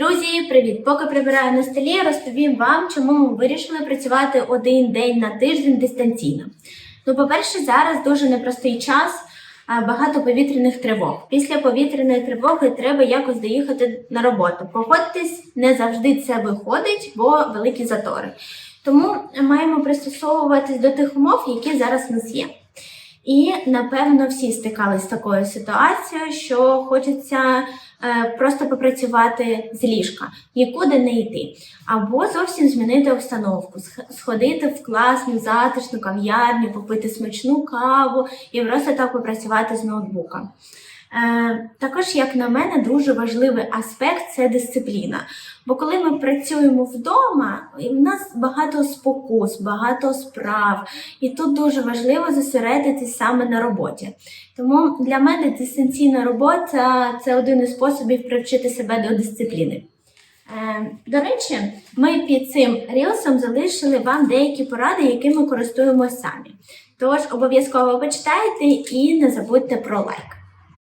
Друзі, привіт! Поки прибираю на столі, розповім вам, чому ми вирішили працювати один день на тиждень дистанційно. Ну, по-перше, зараз дуже непростий час, багато повітряних тривог. Після повітряної тривоги треба якось доїхати на роботу. Погодьтесь, не завжди це виходить, бо великі затори. Тому маємо пристосовуватись до тих умов, які зараз у нас є. І напевно всі стикались з такою ситуацією, що хочеться е, просто попрацювати з ліжка, нікуди не йти, або зовсім змінити обстановку, сходити в класну затишну кав'ярню, попити смачну каву і просто так попрацювати з ноутбука. Е, також, як на мене, дуже важливий аспект це дисципліна. Бо коли ми працюємо вдома, в нас багато спокус, багато справ, і тут дуже важливо зосередитись саме на роботі. Тому для мене дистанційна робота це один із способів привчити себе до дисципліни. Е, До речі, ми під цим рілсом залишили вам деякі поради, якими користуємося самі. Тож обов'язково почитайте і не забудьте про лайк.